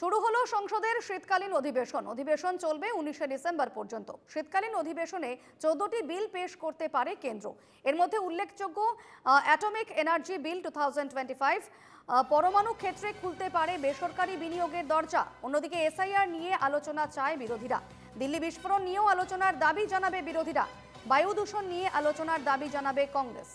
শুরু হলো সংসদের শীতকালীন অধিবেশন। অধিবেশন চলবে উনিশে ডিসেম্বর পর্যন্ত। শীতকালীন অধিবেশনে চোদ্দটি বিল পেশ করতে পারে কেন্দ্র। এর মধ্যে উল্লেখযোগ্য অ্যাটমিক এনার্জি বিল টু পরমাণু ক্ষেত্রে খুলতে পারে বেসরকারি বিনিয়োগের দরজা। অন্যদিকে এসআইআর নিয়ে আলোচনা চায় বিরোধীরা। দিল্লি বিস্ফোরণ নিয়েও আলোচনার দাবি জানাবে বিরোধীরা। বায়ু দূষণ নিয়ে আলোচনার দাবি জানাবে কংগ্রেস।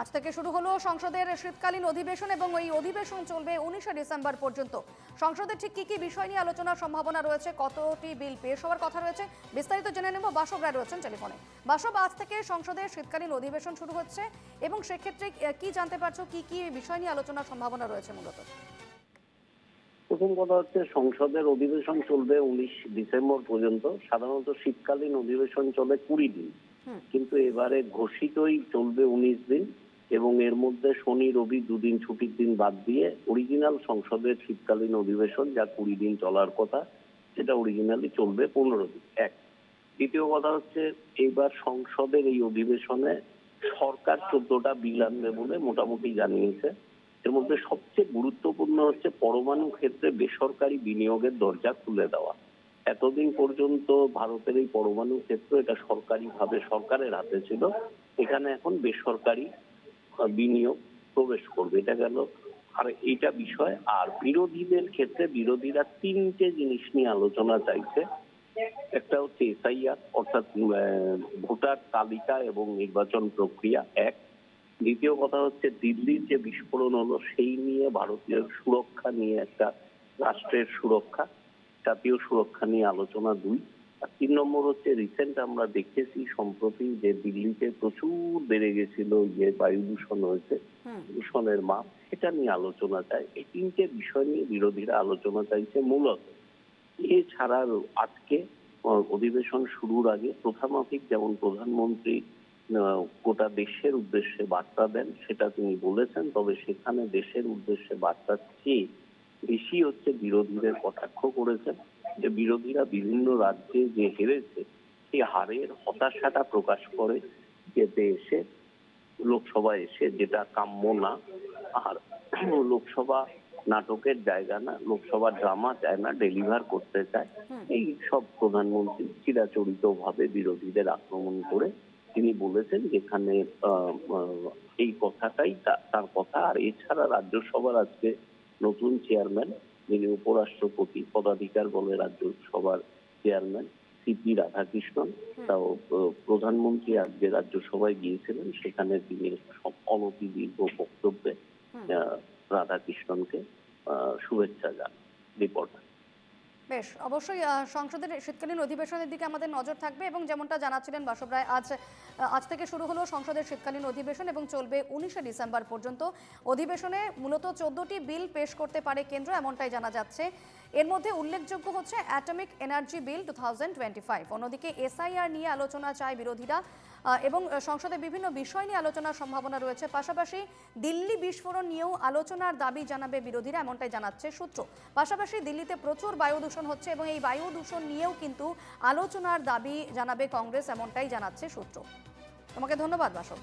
আজ থেকে শুরু হলো সংসদের শীতকালীন অধিবেশন এবং এই অধিবেশন চলবে উনিশে ডিসেম্বর পর্যন্ত। সংসদে ঠিক কি কি বিষয় নিয়ে আলোচনার সম্ভাবনা রয়েছে কতটি বিল পেশ হওয়ার কথা রয়েছে বিস্তারিত জেনে নেব বাসব রায় রয়েছেন টেলিফোনে। বাসব আজ থেকে সংসদের শীতকালীন অধিবেশন শুরু হচ্ছে এবং সেক্ষেত্রে কি জানতে পারছ কি কি বিষয় নিয়ে আলোচনার সম্ভাবনা রয়েছে মূলত? প্রথম কথা হচ্ছে সংসদের অধিবেশন চলবে উনিশ ডিসেম্বর পর্যন্ত। সাধারণত শীতকালীন অধিবেশন চলে কুড়ি দিন। কিন্তু এবারে ঘোষিতই চলবে উনিশ দিন। এবং এর মধ্যে শনি, রবি দুদিন ছুটির দিন বাদ দিয়ে অরিজিনাল সংসদের শীতকালীন অধিবেশন যা কুড়ি দিন চলার কথা, সেটা অরিজিনালি চলবে পনেরো দিন, এক। দ্বিতীয় কথা হচ্ছে, এইবার সংসদের এই অধিবেশনে সরকার চোদ্দটা বিল আনবে বলে মোটামুটি জানিয়েছে। এর মধ্যে সবচেয়ে গুরুত্বপূর্ণ হচ্ছে পরমাণু ক্ষেত্রে বেসরকারি বিনিয়োগের দরজা খুলে দেওয়া। এতদিন পর্যন্ত ভারতের এই পরমাণু ক্ষেত্র এটা সরকারিভাবে সরকারের হাতে ছিল। এখানে এখন বেসরকারি বিনিয়োগ প্রবেশ করবে, এটা গেল আর এইটা বিষয়, আর বিরোধীদের ক্ষেত্রে বিরোধীরা তিনটে জিনিস নিয়ে আলোচনা চাইছে। একটা হচ্ছে এসআইআর, অর্থাৎ ভোটার তালিকা এবং নির্বাচন প্রক্রিয়া, এক। দ্বিতীয় কথা হচ্ছে দিল্লির যে বিস্ফোরণ হলো, সেই নিয়ে ভারতীয় সুরক্ষা নিয়ে একটা রাষ্ট্রের সুরক্ষা, জাতীয় সুরক্ষা নিয়ে আলোচনা দুই। আর তিন নম্বর হচ্ছে রিসেন্ট আমরা দেখেছি সম্প্রতি যে দিল্লিতে প্রচুর বেড়ে গেছিল যে বায়ু দূষণ হয়েছে দূষণের মাপ সেটা নিয়ে আলোচনা চাই। এই তিনটে বিষয় নিয়ে বিরোধীরা আলোচনা চাইছে মূলত। এছাড়াও আজকে অধিবেশন শুরুর আগে প্রথামাফিক যেমন প্রধানমন্ত্রী গোটা দেশের উদ্দেশ্যে বার্তা দেন সেটা তিনি বলেছেন তবে সেখানে দেশের উদ্দেশ্যে বার্তার চেয়ে বেশি হচ্ছে বিরোধীদের কটাক্ষ করেছেন। যে বিরোধীরা বিভিন্ন রাজ্যে যে হেরেছে সেই হারের হতাশাটা প্রকাশ করে যেতে এসে লোকসভায় এসে যেটা কাম্য না আর লোকসভা নাটকের জায়গা না লোকসভা ড্রামা চায় না ডেলিভার করতে চায় এই সব প্রধানমন্ত্রী চিরাচরিত ভাবে বিরোধীদের আক্রমণ করে তিনি বলেছেন যেখানে এই কথাটাই তার কথা। আর এছাড়া রাজ্যসভার আজকে নতুন চেয়ারম্যান যিনি উপরাষ্ট্রপতি পদাধিকার বলে রাজ্য সভার চেয়ারম্যান সিপি রাধাকৃষ্ণন তাও প্রধানমন্ত্রী আজকে রাজ্যসভায় গিয়েছিলেন। সেখানে তিনি সব- অনতি দীর্ঘ বক্তব্যে রাধাকৃষ্ণনকে আহ, শুভেচ্ছা জানান রিপোর্ট। বেশ, অবশ্যই সংসদের শীতকালীন অধিবেশনের দিকে আমাদের নজর থাকবে এবং যেমনটা জানাচ্ছিলেন বাসব রায়, আজ আজ থেকে শুরু হলো সংসদের শীতকালীন অধিবেশন এবং চলবে উনিশে ডিসেম্বর পর্যন্ত। অধিবেশনে মূলত চোদ্দটি বিল পেশ করতে পারে কেন্দ্র, এমনটাই জানা যাচ্ছে। এর মধ্যে উল্লেখযোগ্য হচ্ছে অ্যাটমিক এনার্জি বিল টু অন্যদিকে এসআইআর নিয়ে আলোচনা চায় বিরোধীরা এবং সংসদে বিভিন্ন বিষয় নিয়ে আলোচনার সম্ভাবনা রয়েছে। পাশাপাশি দিল্লি বিস্ফোরণ নিয়েও আলোচনার দাবি জানাবে বিরোধীরা, এমনটাই জানাচ্ছে সূত্র। পাশাপাশি দিল্লিতে প্রচুর বায়ু দূষণ হচ্ছে, এবং এই বায়ু দূষণ নিয়েও কিন্তু আলোচনার দাবি জানাবে কংগ্রেস, এমনটাই জানাচ্ছে সূত্র। তোমাকে ধন্যবাদ, বাসব।